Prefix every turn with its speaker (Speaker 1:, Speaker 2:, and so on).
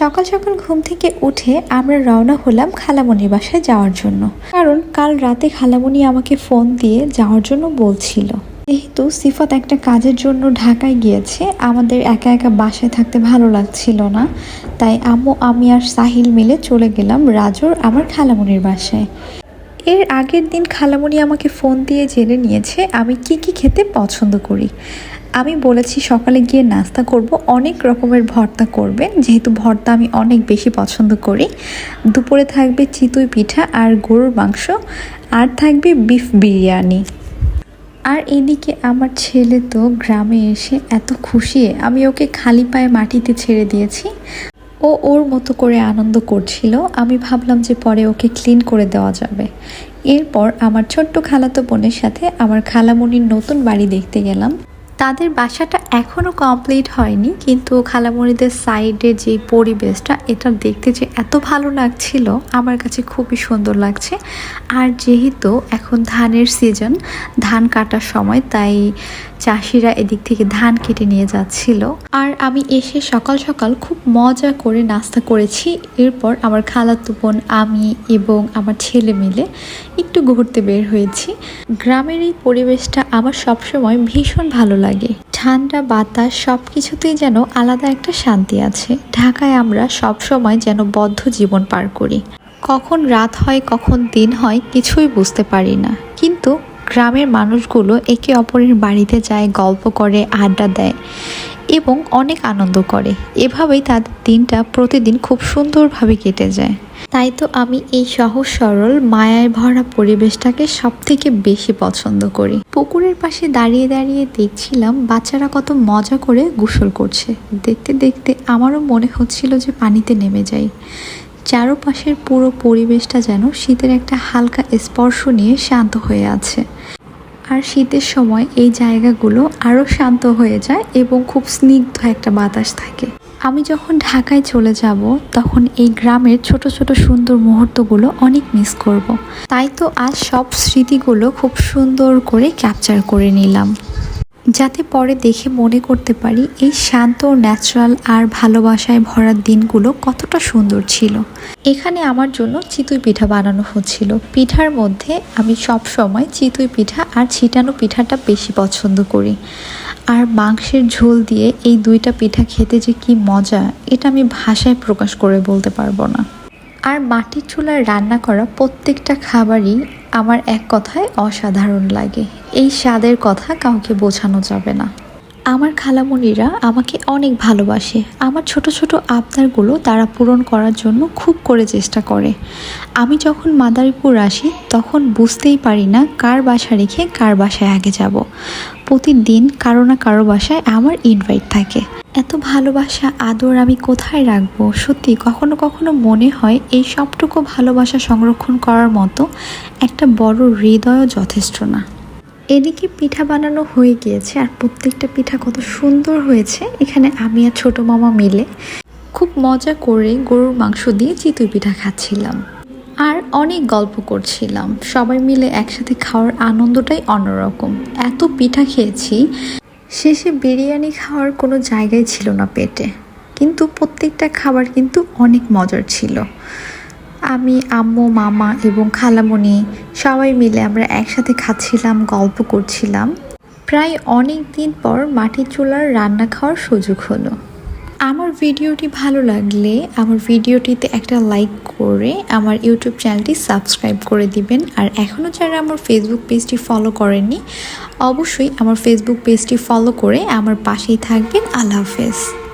Speaker 1: সকাল সকাল ঘুম থেকে উঠে আমরা রওনা হলাম খালামণির বাসায় যাওয়ার জন্য। কারণ কাল রাতে খালামণি আমাকে ফোন দিয়ে যাওয়ার জন্য বলছিল। যেহেতু সিফাত একটা কাজের জন্য ঢাকায় গিয়েছে, আমাদের একা একা বাসায় থাকতে ভালো লাগছিল না। তাই আম্মু, আমি আর সাহিল মিলে চলে গেলাম রাজুর, আমার খালামণির বাসায়। এর আগের দিন খালামণি আমাকে ফোন দিয়ে জেনে নিয়েছে, আমি কি কি খেতে পছন্দ করি। আমি বলেছি সকালে গিয়ে নাস্তা করব, অনেক রকমের ভর্তা করবে, যেহেতু ভর্তা আমি অনেক বেশি পছন্দ করি। দুপুরে থাকবে চিতই পিঠা আর গরুর মাংস, আর থাকবে বিফ বিরিয়ানি। আর এদিকে আমার ছেলে তো গ্রামে এসে এত খুশি, আমি ওকে খালি পায়ে মাটিতে ছেড়ে দিয়েছি। ও ওর মতো করে আনন্দ করছিল, আমি ভাবলাম যে পরে ওকে ক্লিন করে দেওয়া যাবে। এরপর আমার ছোট্ট খালাতো বোনের সাথে আমার খালামণির নতুন বাড়ি দেখতে গেলাম। তাদের বাসাটা এখনও কমপ্লিট হয়নি, কিন্তু খালামণিদের সাইডে যে পরিবেশটা, এটা দেখতে যে এত ভালো লাগছিল, আমার কাছে খুবই সুন্দর লাগছে। আর যেহেতু এখন ধানের সিজন ধান কাটার সময়, তাই চাষিরা এদিক থেকে ধান কেটে নিয়ে যাচ্ছিল। আর আমি এসে সকাল সকাল খুব মজা করে নাস্তা করেছি। এরপর আমার খালাতো বোন, আমি এবং আমার ছেলে মিলে একটু ঘুরতে বের হয়েছি। গ্রামের এই পরিবেশটা আমার সবসময় ভীষণ ভালো লাগে। ঠান্ডা বাতাস সব কিছুতেই যেন আলাদা একটা শান্তি আছে। ঢাকায় আমরা সব সময় যেন বদ্ধ জীবন পার করি। কখন রাত হয়, কখন দিন হয়, কিছুই বুঝতে পারি না। কিন্তু গ্রামের মানুষগুলো একে অপরের বাড়িতে যায়, গল্প করে, আড্ডা দেয় এবং অনেক আনন্দ করে। এভাবেই তাদের দিনটা প্রতিদিন খুব সুন্দরভাবে কেটে যায়। তাই তো আমি এই সহজ সরল, মায়ায় ভরা পরিবেশটাকে সব থেকে বেশি পছন্দ করি। পুকুরের পাশে দাঁড়িয়ে দাঁড়িয়ে দেখছিলাম, বাচ্চারা কত মজা করে গোসল করছে। দেখতে দেখতে আমারও মনে হচ্ছিল যে পানিতে নেমে যাই। চারপাশের পুরো পরিবেশটা যেন শীতের একটা হালকা স্পর্শ নিয়ে শান্ত হয়ে আছে। আর শীতের সময় এই জায়গাগুলো আরও শান্ত হয়ে যায় এবং খুব স্নিগ্ধ একটা বাতাস থাকে। আমি যখন ঢাকায় চলে যাব, তখন এই গ্রামের ছোট ছোট সুন্দর মুহূর্তগুলো অনেক মিস করব। তাই তো আজ সব স্মৃতিগুলো খুব সুন্দর করে ক্যাপচার করে নিলাম। যাতে পরে দেখে মনে করতে পারি এই শান্ত ন্যাচারাল আর ভালোবাসায় ভরা দিনগুলো কতটা সুন্দর ছিল। এখানে আমার জন্য চিতই পিঠা বানানো হচ্ছিল। পিঠার মধ্যে আমি সব সময় চিতই পিঠা আর ছিটানো পিঠাটা বেশি পছন্দ করি। আর মাংসের ঝোল দিয়ে এই দুইটা পিঠা খেতে যে কি মজা, এটা আমি ভাষায় প্রকাশ করে বলতে পারব না। আর মাটির চুলায় রান্না করা প্রত্যেকটা খাবারই আমার এক কথায় অসাধারণ লাগে। এই স্বাদের কথা কাউকে বোঝানো যাবে না। আমার খালামণিরা আমাকে অনেক ভালোবাসে। আমার ছোট ছোট আবদারগুলো তারা পূরণ করার জন্য খুব করে চেষ্টা করে। আমি যখন মাদারীপুর আসি, তখন বুঝতেই পারি না কার বাসা রেখে কার বাসায় আগে যাব। প্রতিদিন কারও না কারও বাসায় আমার ইনভাইট থাকে। এত ভালোবাসা, আদর আমি কোথায় রাখব? সত্যি, কখনো কখনো মনে হয় এই সবটুকু ভালোবাসা সংরক্ষণ করার মতো একটা বড় হৃদয়ও যথেষ্ট না। এদিকে পিঠা বানানো হয়ে গিয়েছে আর প্রত্যেকটা পিঠা কত সুন্দর হয়েছে। এখানে আমি আর ছোট মামা মিলে খুব মজা করে গরুর মাংস দিয়ে চিতই পিঠা খাচ্ছিলাম। আর অনেক গল্প করছিলাম। সবাই মিলে একসাথে খাওয়ার আনন্দটাই অন্যরকম। এত পিঠা খেয়েছি, শেষে বিরিয়ানি খাওয়ার কোনো জায়গায় ছিল না পেটে। কিন্তু প্রত্যেকটা খাবার কিন্তু অনেক মজার ছিল। আমি, আম্মু, মামা এবং খালামণি সবাই মিলে আমরা একসাথে খাচ্ছিলাম, গল্প করছিলাম। প্রায় অনেক দিন পর মাটির চুলার রান্না খাওয়ার সুযোগ হলো। আমার ভিডিওটি ভালো লাগলে আমার ভিডিওটিতে একটা লাইক করে আমার ইউটিউব চ্যানেলটি সাবস্ক্রাইব করে দিবেন। আর এখনও যারা আমার ফেসবুক পেজটি ফলো করেননি, অবশ্যই আমার ফেসবুক পেজটি ফলো করে আমার পাশেই থাকবেন। আল্লাহ হাফেজ।